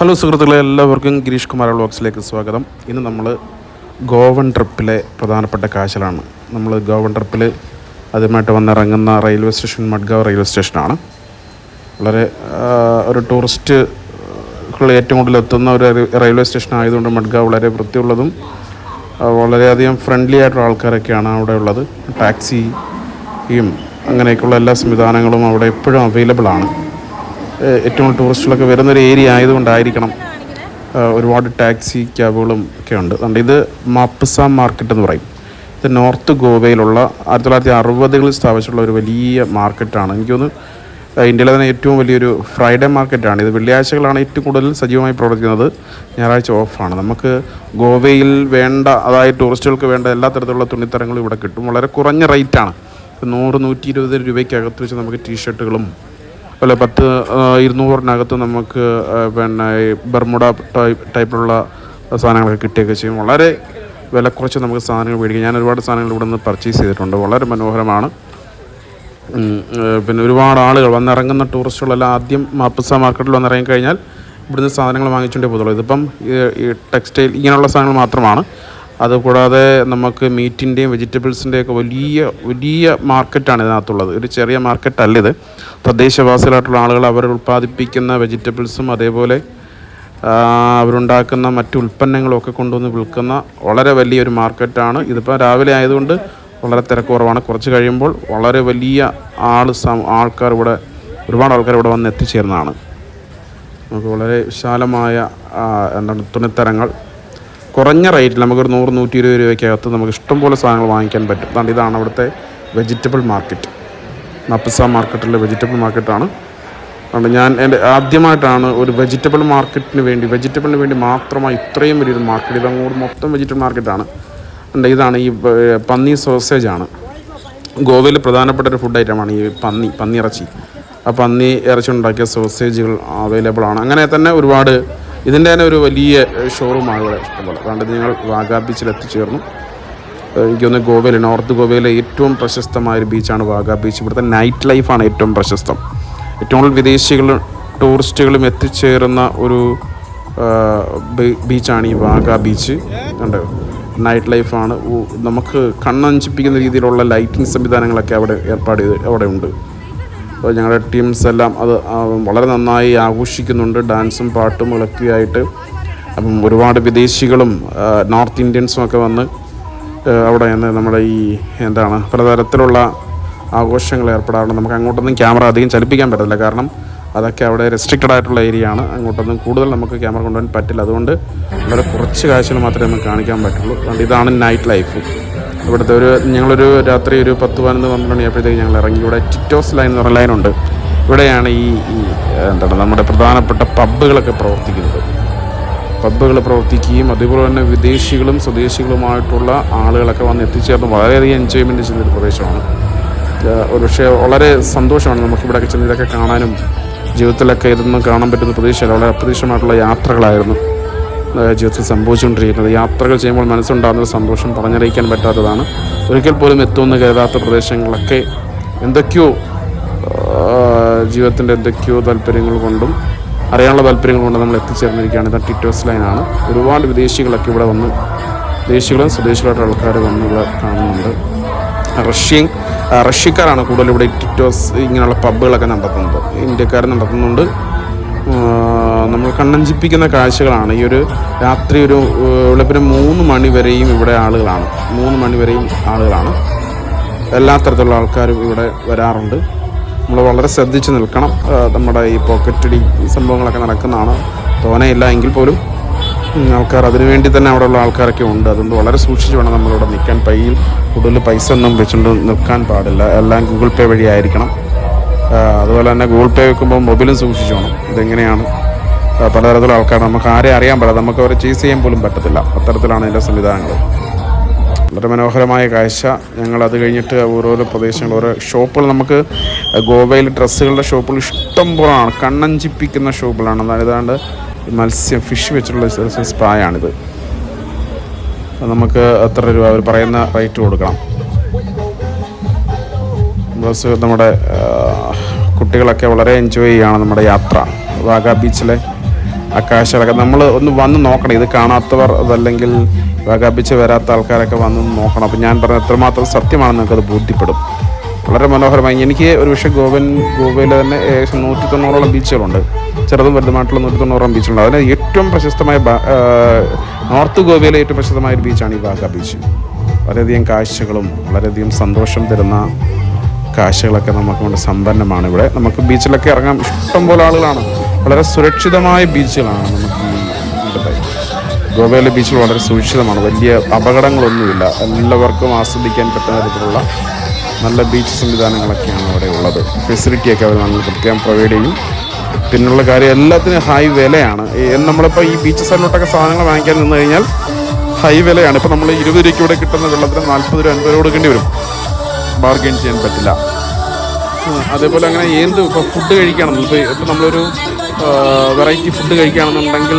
Hello സുഹൃത്തുക്കളെ എല്ലാവർക്കും ഗിരീഷ് കുമാർ വ്ളോഗ്സിലേക്ക് സ്വാഗതം. ഇന്ന് നമ്മൾ ഗോവൻ ട്രിപ്പിലെ പ്രധാനപ്പെട്ട കാശലാണ് നമ്മൾ ഗോവൻ ട്രിപ്പിൽ ആദ്യമായിട്ട് വന്നിറങ്ങുന്ന റെയിൽവേ സ്റ്റേഷൻ മഡ്ഗാവ് റെയിൽവേ സ്റ്റേഷനാണ്. വളരെ ഒരു ടൂറിസ്റ്റ് ഏറ്റവും കൂടുതൽ എത്തുന്ന ഒരു റെയിൽവേ സ്റ്റേഷൻ ആയതുകൊണ്ട് മഡ്ഗാവ് വളരെ വൃത്തിയുള്ളതും വളരെയധികം ഫ്രണ്ട്ലി ആയിട്ടുള്ള ആൾക്കാരൊക്കെയാണ് അവിടെ ഉള്ളത്. ടാക്സിയും അങ്ങനെയൊക്കെയുള്ള എല്ലാ സംവിധാനങ്ങളും അവിടെ എപ്പോഴും അവൈലബിൾ ആണ് ഏറ്റവും കൂടുതൽ ടൂറിസ്റ്റുകളൊക്കെ വരുന്നൊരു ഏരിയ ആയതുകൊണ്ടായിരിക്കണം ഒരുപാട് ടാക്സി ക്യാബുകളും ഒക്കെ ഉണ്ട്. അതുകൊണ്ട് ഇത് മാപ്പസ മാർക്കറ്റ് എന്ന് പറയും. ഇത് നോർത്ത് ഗോവയിലുള്ള ആയിരത്തി തൊള്ളായിരത്തി അറുപതുകളിൽ സ്ഥാപിച്ചിട്ടുള്ള ഒരു വലിയ മാർക്കറ്റാണ് എനിക്ക് തോന്നുന്നു ഇന്ത്യയിലെ തന്നെ ഏറ്റവും വലിയൊരു ഫ്രൈഡേ മാർക്കറ്റാണ് ഇത് വെള്ളിയാഴ്ചകളാണ് ഏറ്റവും കൂടുതൽ സജീവമായി പ്രവർത്തിക്കുന്നത്. ഞായറാഴ്ച ഓഫാണ് നമുക്ക് ഗോവയിൽ വേണ്ട അതായത് ടൂറിസ്റ്റുകൾക്ക് വേണ്ട എല്ലാ തരത്തിലുള്ള തുണിത്തരങ്ങളും ഇവിടെ കിട്ടും. വളരെ കുറഞ്ഞ റേറ്റാണ് നൂറ് നൂറ്റി ഇരുപത് രൂപയ്ക്കകത്ത് വെച്ച് നമുക്ക് ടീഷർട്ടുകളും അതുപോലെ പത്ത് ഇരുന്നൂറിനകത്ത് നമുക്ക് പിന്നെ ബർമുഡ ടൈപ്പ് ടൈപ്പിലുള്ള സാധനങ്ങളൊക്കെ കിട്ടുകയൊക്കെ ചെയ്യും. വളരെ വില കുറച്ച് നമുക്ക് സാധനങ്ങൾ മേടിക്കാം. ഞാൻ ഒരുപാട് സാധനങ്ങൾ ഇവിടെ നിന്ന് പർച്ചേസ് ചെയ്തിട്ടുണ്ട്. വളരെ മനോഹരമാണ്. പിന്നെ ഒരുപാട് ആളുകൾ വന്നിറങ്ങുന്ന ടൂറിസ്റ്റുകളെല്ലാം ആദ്യം മാപ്പസ മാർക്കറ്റിൽ വന്നിറങ്ങി കഴിഞ്ഞാൽ ഇവിടുന്ന് സാധനങ്ങൾ വാങ്ങിച്ചുകൊണ്ടേ പോകുള്ളൂ ഇതിപ്പം ഈ ടെക്സ്റ്റൈൽ ഇങ്ങനെയുള്ള സാധനങ്ങൾ മാത്രമാണ്. അതുകൂടാതെ നമുക്ക് മീറ്റിന്റെയും വെജിറ്റബിൾസിന്റെയൊക്കെ വലിയ വലിയ മാർക്കറ്റാണ് ഇതിനകത്തുള്ളത്. ഒരു ചെറിയ മാർക്കറ്റ് അല്ല ഇത്. തദ്ദേശവാസികളായിട്ടുള്ള ആളുകൾ അവർ ഉൽപ്പാദിപ്പിക്കുന്ന വെജിറ്റബിൾസും അതേപോലെ അവരുണ്ടാക്കുന്ന മറ്റു ഉൽപ്പന്നങ്ങളും ഒക്കെ കൊണ്ടുവന്ന് വിൽക്കുന്ന വളരെ വലിയൊരു മാർക്കറ്റാണ്. ഇതിപ്പോൾ രാവിലെ ആയതുകൊണ്ട് വളരെ തിരക്ക് കുറവാണ്. കുറച്ച് കഴിയുമ്പോൾ വളരെ വലിയ ആൾ ആൾക്കാർ ഇവിടെ ഒരുപാട് ആൾക്കാർ ഇവിടെ വന്ന് എത്തിച്ചേർന്നതാണ് നമുക്ക് വളരെ വിശാലമായ എന്താണ് തുണിത്തരങ്ങൾ കുറഞ്ഞ റേറ്റിൽ നമുക്കൊരു നൂറ് നൂറ്റി ഇരുപത് രൂപയ്ക്കകത്ത് നമുക്ക് ഇഷ്ടംപോലെ സാധനങ്ങൾ വാങ്ങിക്കാൻ പറ്റും. അതുകൊണ്ട് ഇതാണ് അവിടുത്തെ വെജിറ്റബിൾ മാർക്കറ്റ് നപ്പസ മാർക്കറ്റിലെ വെജിറ്റബിൾ മാർക്കറ്റാണ് അതുകൊണ്ട് ഞാൻ എന്റെ ആദ്യമായിട്ടാണ് ഒരു വെജിറ്റബിൾ മാർക്കറ്റിന് വേണ്ടി വെജിറ്റബിളിന് വേണ്ടി മാത്രമായി ഇത്രയും വലിയൊരു മാർക്കറ്റ് ഇതങ്ങോട്ട് മൊത്തം വെജിറ്റബിൾ മാർക്കറ്റാണ് ഉണ്ട് ഇതാണ് ഈ പന്നി സോസേജ് ആണ്. ഗോവയിൽ പ്രധാനപ്പെട്ട ഒരു ഫുഡ് ഐറ്റമാണ് ഈ പന്നി പന്നി ഇറച്ചി ആ പന്നി ഇറച്ചി ഉണ്ടാക്കിയ സോസേജുകൾ അവൈലബിൾ ആണ്. അങ്ങനെ തന്നെ ഒരുപാട് ഇതിന്റെ തന്നെ ഒരു വലിയ ഷോറൂമാണ് ഇവിടെ ഇഷ്ടംപോലെ. അതുകൊണ്ട് ഞങ്ങൾ വാഗാ ബീച്ചിൽ എത്തിച്ചേർന്നു എനിക്കൊന്ന് ഗോവയിൽ നോർത്ത് ഗോവയിലെ ഏറ്റവും പ്രശസ്തമായ ഒരു ബീച്ചാണ് വാഗാ ബീച്ച്. ഇവിടുത്തെ നൈറ്റ് ലൈഫാണ് ഏറ്റവും പ്രശസ്തം. ഏറ്റവും കൂടുതൽ വിദേശികളും ടൂറിസ്റ്റുകളും എത്തിച്ചേരുന്ന ഒരു ബീച്ചാണ് ഈ വാഗാ ബീച്ച്. ഉണ്ട് നൈറ്റ് ലൈഫാണ് നമുക്ക് കണ്ണഞ്ചിപ്പിക്കുന്ന രീതിയിലുള്ള ലൈറ്റിംഗ് സംവിധാനങ്ങളൊക്കെ അവിടെ ഏർപ്പാട് ചെയ്ത് അവിടെ ഉണ്ട്. അപ്പോൾ ഞങ്ങളുടെ ടീംസ് എല്ലാം അത് വളരെ നന്നായി ആഘോഷിക്കുന്നുണ്ട്. ഡാൻസും പാട്ടും ഇളക്കിയായിട്ട്. അപ്പം ഒരുപാട് വിദേശികളും നോർത്ത് ഇന്ത്യൻസും ഒക്കെ വന്ന് അവിടെ നമ്മുടെ ഈ എന്താണ് പലതരത്തിലുള്ള ആഘോഷങ്ങൾ ഏർപ്പെടാറുണ്ട്. നമുക്ക് അങ്ങോട്ടൊന്നും ക്യാമറ അധികം ചലിപ്പിക്കാൻ പറ്റില്ല കാരണം അതൊക്കെ അവിടെ റെസ്ട്രിക്റ്റഡ് ആയിട്ടുള്ള ഏരിയ ആണ്. അങ്ങോട്ടൊന്നും കൂടുതൽ നമുക്ക് ക്യാമറ കൊണ്ടുപോകാൻ പറ്റില്ല. അതുകൊണ്ട് വളരെ കുറച്ച് കാഴ്ചകൾ മാത്രമേ നമുക്ക് കാണിക്കാൻ പറ്റുള്ളൂ. അതുകൊണ്ട് ഇതാണ് നൈറ്റ് ലൈഫ് ഇവിടുത്തെ ഒരു ഞങ്ങളൊരു രാത്രി ഒരു പത്ത് പതിനൊന്ന് പന്ത്രണ്ട് മണിയായപ്പോഴത്തേക്ക് ഞങ്ങൾ ഇറങ്ങി. ഇവിടെ ടിറ്റോസ് ലൈൻ എന്ന് പറഞ്ഞ ലൈനുണ്ട്. ഇവിടെയാണ് ഈ എന്താണ് നമ്മുടെ പ്രധാനപ്പെട്ട പബ്ബുകളൊക്കെ പ്രവർത്തിക്കുന്നത്. പബ്ബുകൾ പ്രവർത്തിക്കുകയും അതുപോലെ തന്നെ വിദേശികളും സ്വദേശികളുമായിട്ടുള്ള ആളുകളൊക്കെ വന്ന് എത്തിച്ചേർന്ന് വളരെയധികം എൻജോയ്മെന്റ് ചെയ്യുന്നൊരു പ്രദേശമാണ്. ഒരു പക്ഷേ വളരെ സന്തോഷമാണ് നമുക്ക് ഇവിടെ ചെന്ന് ഇതൊക്കെ കാണാനും ജീവിതത്തിലൊക്കെ ഇതൊന്നും കാണാൻ പറ്റുന്ന പ്രതീക്ഷയല്ല വളരെ അപ്രതീക്ഷിതമായിട്ടുള്ള യാത്രകളായിരുന്നു. ജീവിതത്തിൽ സംഭവിച്ചുകൊണ്ടിരിക്കുന്നത്. യാത്രകൾ ചെയ്യുമ്പോൾ മനസ്സുണ്ടാകുന്ന സന്തോഷം പറഞ്ഞറിയിക്കാൻ പറ്റാത്തതാണ്. ഒരിക്കൽ പോലും എത്തുമെന്ന് കരുതാത്ത പ്രദേശങ്ങളിലൊക്കെ എന്തൊക്കെയോ ജീവിതത്തിന്റെ എന്തൊക്കെയോ താല്പര്യങ്ങൾ കൊണ്ടും അറിയാനുള്ള താല്പര്യങ്ങൾ കൊണ്ട് നമ്മൾ എത്തിച്ചേർന്നിരിക്കുകയാണ്. ഇത് ടിറ്റോസ് ലൈനാണ്. ഒരുപാട് വിദേശികളൊക്കെ ഇവിടെ വന്ന് വിദേശികളും സ്വദേശികളായിട്ടുള്ള ആൾക്കാർ വന്ന് ഇവിടെ കാണുന്നുണ്ട്. റഷ്യൻ റഷ്യക്കാരാണ് കൂടുതൽ ഇവിടെ ടിറ്റോസ് ഇങ്ങനെയുള്ള പബ്ബുകളൊക്കെ നടത്തുന്നത്. ഇന്ത്യക്കാർ നടത്തുന്നുണ്ട്. നമ്മൾ കണ്ണഞ്ചിപ്പിക്കുന്ന കാഴ്ചകളാണ്. ഈ ഒരു രാത്രി ഒരു ഉള്ളപ്പിന് മൂന്ന് മണി വരെയും ഇവിടെ ആളുകളാണ്. മൂന്ന് മണി വരെയും ആളുകളാണ്. എല്ലാ തരത്തിലുള്ള ആൾക്കാരും ഇവിടെ വരാറുണ്ട്. നമ്മൾ വളരെ ശ്രദ്ധിച്ച് നിൽക്കണം. നമ്മുടെ ഈ പോക്കറ്റടി സംഭവങ്ങളൊക്കെ നടക്കുന്നതാണ്. തോനെയില്ല എങ്കിൽ പോലും. ആൾക്കാർ അതിനു വേണ്ടി തന്നെ അവിടെയുള്ള ആൾക്കാരൊക്കെ ഉണ്ട്. അതുകൊണ്ട് വളരെ സൂക്ഷിച്ച് വേണം നമ്മളിവിടെ നിൽക്കാൻ. കയ്യിൽ കൂടുതൽ പൈസ ഒന്നും വെച്ചുകൊണ്ട് നിൽക്കാൻ പാടില്ല. എല്ലാം ഗൂഗിൾ പേ വഴി ആയിരിക്കണം. അതുപോലെ തന്നെ ഗൂഗിൾ പേ വെക്കുമ്പോൾ മൊബൈലും സൂക്ഷിച്ചോണം ഇതെങ്ങനെയാണ്? പലതരത്തിലുള്ള ആൾക്കാർ നമുക്ക് ആരെയും അറിയാൻ പറ്റില്ല നമുക്ക് അവരെ ചീസ് ചെയ്യാൻ പോലും പറ്റത്തില്ല. അത്തരത്തിലാണ് ഇതിന്റെ സംവിധാനങ്ങൾ. വളരെ മനോഹരമായ കാഴ്ച. ഞങ്ങൾ അത് കഴിഞ്ഞിട്ട് ഓരോരോ പ്രദേശങ്ങൾ ഓരോ ഷോപ്പുകൾ നമുക്ക് ഗോവയിൽ ഡ്രസ്സുകളുടെ ഷോപ്പുകൾ ഇഷ്ടം പോലാണ്. കണ്ണഞ്ചിപ്പിക്കുന്ന ഷോപ്പുകളാണ്. അതായത് മത്സ്യം ഫിഷ് വെച്ചിട്ടുള്ള സ്പായാണിത് നമുക്ക് എത്ര രൂപ അവർ പറയുന്ന റേറ്റ് കൊടുക്കണം. ബസ് നമ്മുടെ കുട്ടികളൊക്കെ വളരെ എൻജോയ് ചെയ്യുകയാണ് നമ്മുടെ യാത്ര. വാഗ ബീച്ചിലെ ആകാശമൊക്കെ നമ്മൾ ഒന്ന് വന്ന് നോക്കണം. ഇത് കാണാത്തവർ അതല്ലെങ്കിൽ വകാപിച്ച് വരാത്ത ആൾക്കാരൊക്കെ വന്ന് നോക്കണം. അപ്പം ഞാൻ പറഞ്ഞ എത്രമാത്രം സത്യമാണെന്ന് നിങ്ങൾക്കത് ബോധ്യപ്പെടും. വളരെ മനോഹരമായി. എനിക്ക് ഒരു പക്ഷേ ഗോവൻ ഗോവയിൽ തന്നെ ഏകദേശം നൂറ്റി തൊണ്ണൂറോളം ബീച്ചുകളുണ്ട്. ചെറുതും വലുതുമായിട്ടുള്ള നൂറ്റി തൊണ്ണൂറോളം ബീച്ചുണ്ട് അതിന് ഏറ്റവും പ്രശസ്തമായ നോർത്ത് ഗോവയിലെ ഏറ്റവും പ്രശസ്തമായ ഒരു ബീച്ചാണ് ഈ വാഗ ബീച്ച്. വളരെയധികം കാഴ്ചകളും വളരെയധികം സന്തോഷം തരുന്ന കാഴ്ചകളൊക്കെ നമുക്ക് കൊണ്ട് സമ്പന്നമാണ് ഇവിടെ. നമുക്ക് ബീച്ചിലൊക്കെ ഇറങ്ങാൻ ഇഷ്ടം പോലെ ആളുകളാണ്. വളരെ സുരക്ഷിതമായ ബീച്ചുകളാണ് നമുക്ക് ഗോവയിലെ ബീച്ചുകൾ വളരെ സുരക്ഷിതമാണ്. വലിയ അപകടങ്ങളൊന്നുമില്ല. എല്ലാവർക്കും ആസ്വദിക്കാൻ പറ്റുന്ന തരത്തിലുള്ള നല്ല ബീച്ച് സംവിധാനങ്ങളൊക്കെയാണ് അവിടെ ഉള്ളത്. ഫെസിലിറ്റിയൊക്കെ അവർ നമ്മൾ പ്രത്യേകം പ്രൊവൈഡ് ചെയ്യും. പിന്നുള്ള കാര്യം എല്ലാത്തിനും ഹൈ വിലയാണ്. നമ്മളിപ്പോൾ ഈ ബീച്ച് സൈഡിലോട്ടൊക്കെ സാധനങ്ങൾ വാങ്ങിക്കാൻ നിന്ന് കഴിഞ്ഞാൽ ഹൈ വിലയാണ്. ഇപ്പോൾ നമ്മൾ ഇരുപത് രൂപയ്ക്ക് ഇവിടെ കിട്ടുന്ന വെള്ളത്തിന് നാൽപ്പത് രൂപ അൻപത് രൂപ കൊടുക്കേണ്ടി വരും. ബാർഗെയിൻ ചെയ്യാൻ പറ്റില്ല. അതേപോലെ അങ്ങനെ എന്ത് ഇപ്പോൾ ഫുഡ് കഴിക്കണം ഇപ്പോൾ ഇപ്പോൾ നമ്മളൊരു വെറൈറ്റി ഫുഡ് കഴിക്കുകയാണെന്നുണ്ടെങ്കിൽ